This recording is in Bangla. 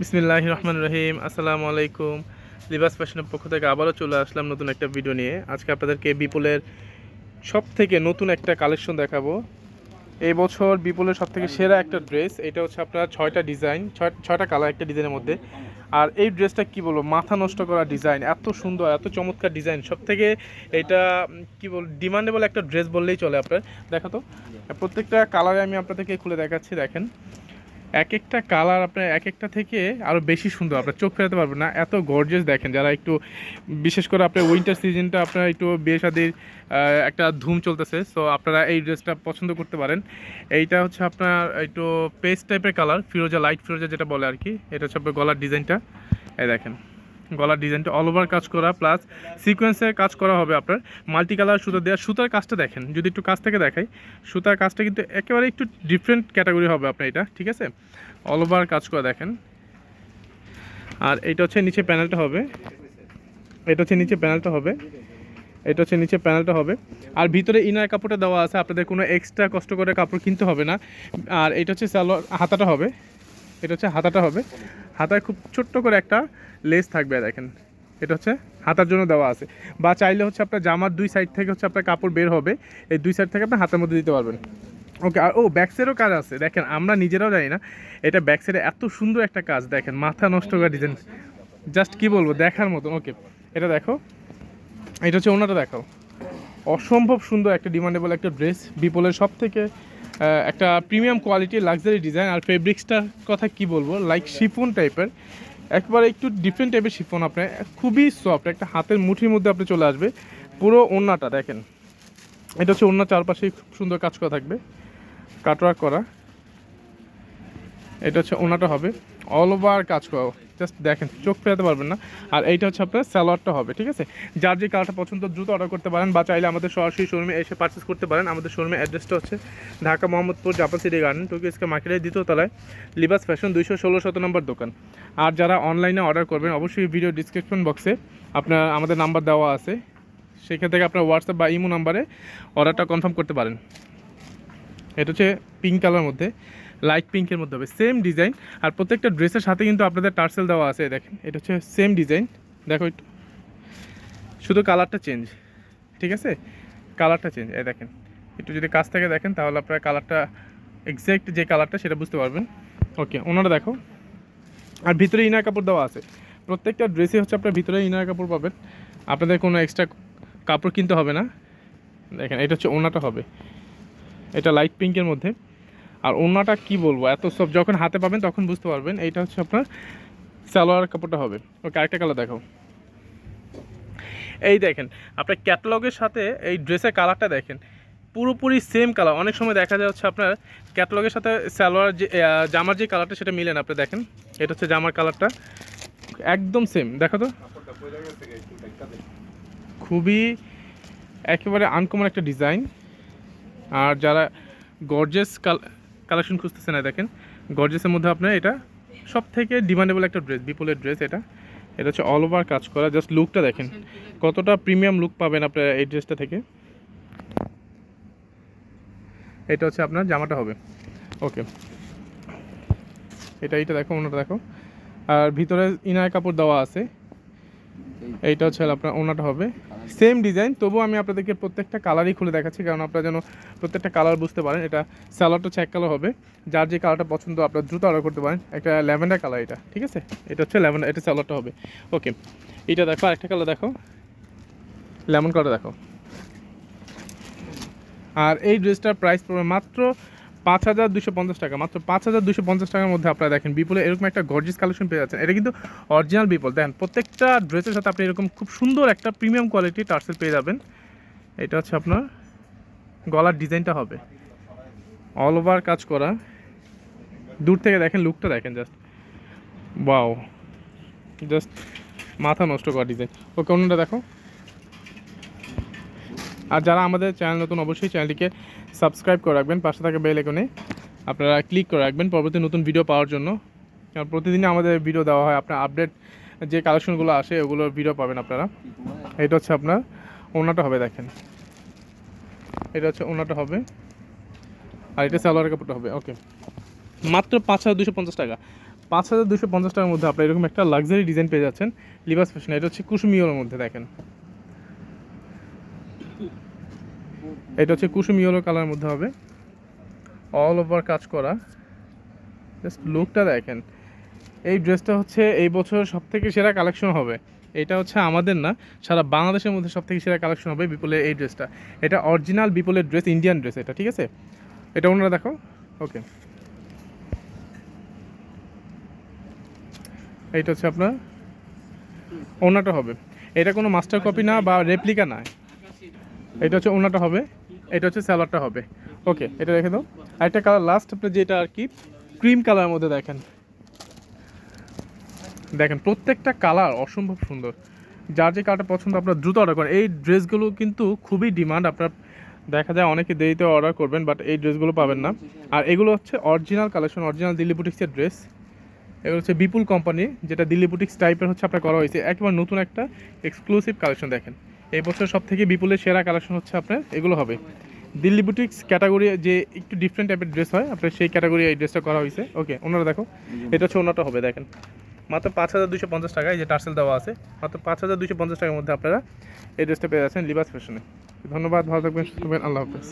বিসমিল্লাহ রহমান রহিম, আসসালামু আলাইকুম। লিবাস ফ্যাশনের পক্ষ থেকে আবারও চলে আসলাম নতুন একটা ভিডিও নিয়ে। আজকে আপনাদেরকে বিপুলের সব থেকে নতুন একটা কালেকশন দেখাবো। এই বছর বিপুলের সব থেকে সেরা একটা ড্রেস, এটা হচ্ছে আপনার ছয়টা ডিজাইন, ছয়, ছয়টা কালার একটা ডিজাইনের মধ্যে। আর এই ড্রেসটা কি বলব, মাথা নষ্ট করা ডিজাইন, এত সুন্দর, এত চমৎকার ডিজাইন। সব থেকে এটা কি বল, ডিমান্ডেবল একটা ড্রেস বললেই চলে আপনার। দেখা তো, প্রত্যেকটা কালারে আমি আপনাদেরকে খুলে দেখাচ্ছি, দেখেন। এক একটা কালার আপনার এক একটা থেকে আরও বেশি সুন্দর, আপনার চোখ ফেরাতে পারবেন না। এত গর্জেস দেখেন, যারা একটু বিশেষ করে আপনার উইন্টার সিজনটা আপনার একটু বিয়ে শাদির একটা ধুম চলতেছে সো আপনারা এই ড্রেসটা পছন্দ করতে পারেন। এইটা হচ্ছে আপনার একটু পেস্ট টাইপের কালার ফিরোজা লাইট ফিরোজা যেটা বলে আর কি, এটা হচ্ছে আপনার গলার ডিজাইনটা এই দেখেন। গলার ডিজাইনটা অল ওভার কাজ করা প্লাস সিকোয়েন্সের কাজ করা হবে আপনার মাল্টি কালার সুতো দেওয়া সুতার কাজটা দেখেন, যদি একটু কাছ থেকে দেখাই, সুতার কাজটা কিন্তু একেবারে একটু ডিফারেন্ট ক্যাটাগরি হবে আপনার এটা, ঠিক আছে? অল ওভার কাজ করা দেখেন। আর এটা হচ্ছে নিচে প্যানেলটা হবে। এটা হচ্ছে নিচে প্যানেলটা হবে। এটা হচ্ছে নিচে প্যানেলটা হবে। আর ভিতরে ইনার কাপড়টা দেওয়া আছে, আপনাদের কোনো এক্সট্রা কষ্ট করে কাপড় কিনতে হবে না। আর এটা হচ্ছে সালোয়ার, হাতাটা হবে। এটা হচ্ছে হাতাটা হবে। হাতায় খুব ছোট্ট করে একটা লেস থাকবে, দেখেন। এটা হচ্ছে হাতার জন্য দেওয়া আছে। বা চাইলে হচ্ছে আপনার জামার দুই সাইড থেকে হচ্ছে আপনার কাপড় বের হবে, এই দুই সাইড থেকে আপনি হাতের মধ্যে দিতে পারবেন। ওকে আর ও ব্যাক সাইডেও কাজ আছে। দেখেন, আমরা নিজেরাও জানি না, এটা ব্যাক এত সুন্দর একটা কাজ, দেখেন, মাথা নষ্ট করা ডিজাইন জাস্ট কি বলব, দেখার মতন ওকে এটা দেখো। এটা হচ্ছে ওনাটা দেখাও। অসম্ভব সুন্দর একটা ডিমান্ডেবল একটা ড্রেস বিপলের সব থেকে একটা প্রিমিয়াম কোয়ালিটির লাক্সারি ডিজাইন আর ফেব্রিক্সটার কথা কি বলব? লাইক শিফন টাইপের একবারে একটু ডিফারেন্ট টাইপের শিফন আপনার খুবই সফট একটা হাতের মুঠির মধ্যে আপনি চলে আসবে। পুরো ওড়নাটা দেখেন। এটা হচ্ছে ওড়নার চারপাশে খুব সুন্দর কাজ করা থাকবে। কাটওয়ার্ক করা। এটা হচ্ছে ওনাটা হবে। অল ওভার কাজ করা জাস্ট দেখেন, চোখ ফেরাতে পারবেন না। আর এইটা হচ্ছে আপনার স্যালোয়ারটা হবে, ঠিক আছে? যার যে কালারটা পছন্দ, দ্রুত অর্ডার করতে পারেন বা চাইলে আমাদের সরাসরি শোরুমে এসে পারচেস করতে পারেন। আমাদের শোরুমের অ্যাড্রেসটা হচ্ছে Dhaka Mohammadpur, Japan city garden Tokyo square মার্কেটের দ্বিতীয় তলায় লিবাস ফ্যাশন দুইশো ষোলো শত নম্বর দোকান। আর যারা অনলাইনে অর্ডার করবেন, অবশ্যই ভিডিও ডিসক্রিপশন বক্সে আপনার আমাদের নাম্বার দেওয়া আছে। সেখান থেকে আপনার হোয়াটসঅ্যাপ বা ইমো নাম্বারে অর্ডারটা কনফার্ম করতে পারেন। এটা হচ্ছে পিঙ্ক কালার মধ্যে। লাইট পিঙ্কের মধ্যে হবে সেম ডিজাইন আর প্রত্যেকটা ড্রেসের সাথে কিন্তু আপনাদের টার্সেল দেওয়া আছে দেখেন, এটা হচ্ছে সেম ডিজাইন দেখো একটু, শুধু কালারটা চেঞ্জ ঠিক আছে? কালারটা চেঞ্জ এই দেখেন, একটু যদি কাছ থেকে দেখেন, তাহলে আপনারা কালারটা এক্স্যাক্ট যে কালারটা সেটা বুঝতে পারবেন। ওকে ওনারা দেখো, আর ভিতরে ইনার কাপড় দেওয়া আছে। প্রত্যেকটা ড্রেসই হচ্ছে আপনার ভিতরে ইনার কাপড় পাবেন। আপনাদের কোনো এক্সট্রা কাপড় কিনতে হবে না। দেখেন, এটা হচ্ছে ওনাটা হবে। এটা লাইট পিঙ্কের মধ্যে। আর ওনাটা কি বলব? এত সব যখন হাতে পাবেন তখন বুঝতে পারবেন। এইটা হচ্ছে আপনার সালোয়ার কাপড়টা হবে। ওকে, আরেকটা কালার দেখাও। এই দেখেন, আপনার ক্যাটালগের সাথে এই ড্রেসের কালারটা দেখেন। পুরোপুরি সেম কালার অনেক সময় দেখা যায় হচ্ছে আপনার ক্যাটালগের সাথে সালোয়ার যে জামার যে কালারটা সেটা মিলে না, আপনি দেখেন। এটা হচ্ছে জামার কালারটা একদম সেম দেখো তো। খুবই একেবারে আনকমন একটা ডিজাইন আর যারা গর্জেস কালেকশন খুঁজতেছে না, দেখেন। গর্জেসের মধ্যে আপনার এটা সব থেকে ডিমান্ডেবল একটা ড্রেস বিপুলের ড্রেস এটা। এটা হচ্ছে অল ওভার কাজ করা জাস্ট লুকটা দেখেন। কতটা প্রিমিয়াম লুক পাবেন আপনার এই ড্রেসটা থেকে। এটা হচ্ছে আপনার জামাটা হবে। ওকে এটা এইটা দেখো, অন্যটা দেখো। আর ভিতরে ইনার কাপড় দেওয়া আছে। এইটা হচ্ছে আপনার ওনাটা হবে। সেম ডিজাইন তবুও আমি আপনাদেরকে প্রত্যেকটা কালারই খুলে দেখাচ্ছি, কারণ আপনারা যেন প্রত্যেকটা কালার বুঝতে পারেন, এটা স্যালাডটা চেক কালার হবে। যার যে কালারটা পছন্দ, আপনার দ্রুত অর্ডার করতে পারেন। একটা ল্যাভেন্ডার কালার এটা, ঠিক আছে? এটা হচ্ছে ল্যাভেন্ডার এটা স্যালাডটা হবে। ওকে এটা দেখো, আরেকটা কালার দেখো। লেমন কালার দেখো। আর এই ড্রেসটার প্রাইস পড়বে মাত্র পাঁচ হাজার দুশো পঞ্চাশ টাকা। মাত্র পাঁচ হাজার দুশো পঞ্চাশ টাকার মধ্যে আপনারা দেখেন বিপুলে এরকম একটা গর্জিস কালেকশন পেয়ে যাচ্ছেন। এটা কিন্তু অরিজিনাল বিপুল দেখেন, প্রত্যেকটা ড্রেসের সাথে আপনি এরকম খুব সুন্দর একটা প্রিমিয়াম কোয়ালিটি টার্সেল পেয়ে যাবেন। এটা হচ্ছে আপনার গলার ডিজাইনটা হবে। অল ওভার কাজ করা। দূর থেকে দেখেন লুকটা দেখেন জাস্ট বাও জাস্ট মাথা নষ্ট করা ডিজাইন ওকে অন্যটা দেখো। আর যারা আমাদের চ্যানেল নতুন, অবশ্যই চ্যানেলটিকে সাবস্ক্রাইব করে রাখবেন। পাশে থাকা বেল আইকনে আপনারা ক্লিক করে রাখবেন পরবর্তী নতুন ভিডিও পাওয়ার জন্য। কারণ প্রতিদিনই আমাদের ভিডিও দেওয়া হয়, আপনার আপডেট যে কালেকশনগুলো আসে ওগুলোর ভিডিও পাবেন আপনারা। এটা হচ্ছে আপনার ওনাটা হবে, দেখেন। এটা হচ্ছে ওনাটা হবে। আর এটা সালোয়ার কাপড়টা হবে, ওকে। মাত্র পাঁচ হাজার দুশো পঞ্চাশ টাকা। পাঁচ হাজার দুশো পঞ্চাশ টাকার মধ্যে আপনার এরকম একটা লাক্সারি ডিজাইন পেয়ে যাচ্ছেন লিবাস ফ্যাশন এটা হচ্ছে কুসুমিওর মধ্যে, দেখেন। এটা হচ্ছে কুসুম ইয়েলো কালারের মধ্যে হবে। অল ওভার কাজ করা। জাস্ট লুকটা দেখেন। এই ড্রেসটা হচ্ছে এই বছর সব থেকে সেরা কালেকশন হবে। এটা হচ্ছে আমাদের না, সারা বাংলাদেশের মধ্যে সব থেকে সেরা কালেকশন হবে বিপুলের এই ড্রেসটা এটা অরিজিনাল বিপুলের ড্রেস ইন্ডিয়ান ড্রেস এটা, ঠিক আছে? এটা ওনারা দেখো। ওকে এইটা হচ্ছে আপনার, ওনাটা হবে। এটা কোনো মাস্টার কপি না বা রেপ্লিকা না। এটা হচ্ছে ওনাটা হবে। এটা হচ্ছে স্যালাডটা হবে। ওকে, এটা রেখে দাও আরেকটা কালার লাস্ট আপনি যেটা আর কি ক্রিম কালারের মধ্যে দেখেন। দেখেন, প্রত্যেকটা কালার অসম্ভব সুন্দর। যার যে কালারটা পছন্দ, আপনার দ্রুত অর্ডার করেন। এই ড্রেসগুলো কিন্তু খুবই ডিমান্ড আপনার দেখা যায় অনেকে দেরিতে অর্ডার করবেন বাট এই ড্রেসগুলো পাবেন না। আর এগুলো হচ্ছে অরিজিনাল কালেকশন অরিজিনাল দিল্লি বুটিক্সের ড্রেস এগুলো হচ্ছে বিপুল কোম্পানি যেটা দিল্লি বুটিক্স টাইপের হচ্ছে আপনার করা হয়েছে। একবার নতুন একটা এক্সক্লুসিভ কালেকশন দেখেন। এই বছর সব থেকে বিপুলের সেরা কালেকশন হচ্ছে আপনার এগুলো হবে। দিল্লি বুটিক্স ক্যাটাগরি যে একটু ডিফারেন্ট টাইপের ড্রেস হয় আপনার সেই ক্যাটাগরি এই ড্রেসটা করা হয়েছে। ওকে ওনারা দেখো এটা হচ্ছে ওনারটা হবে দেখেন। মাত্র পাঁচ হাজার দুশো পঞ্চাশ টাকা এই যে টার্সেল দেওয়া আছে মাত্র পাঁচ হাজার দুশো পঞ্চাশ টাকার মধ্যে আপনারা এই ড্রেসটা পেয়ে যাচ্ছেন লিবাস ফ্যাশনে ধন্যবাদ ভালো থাকবেন সুস্থ থাকবেন আল্লাহ হাফেজ।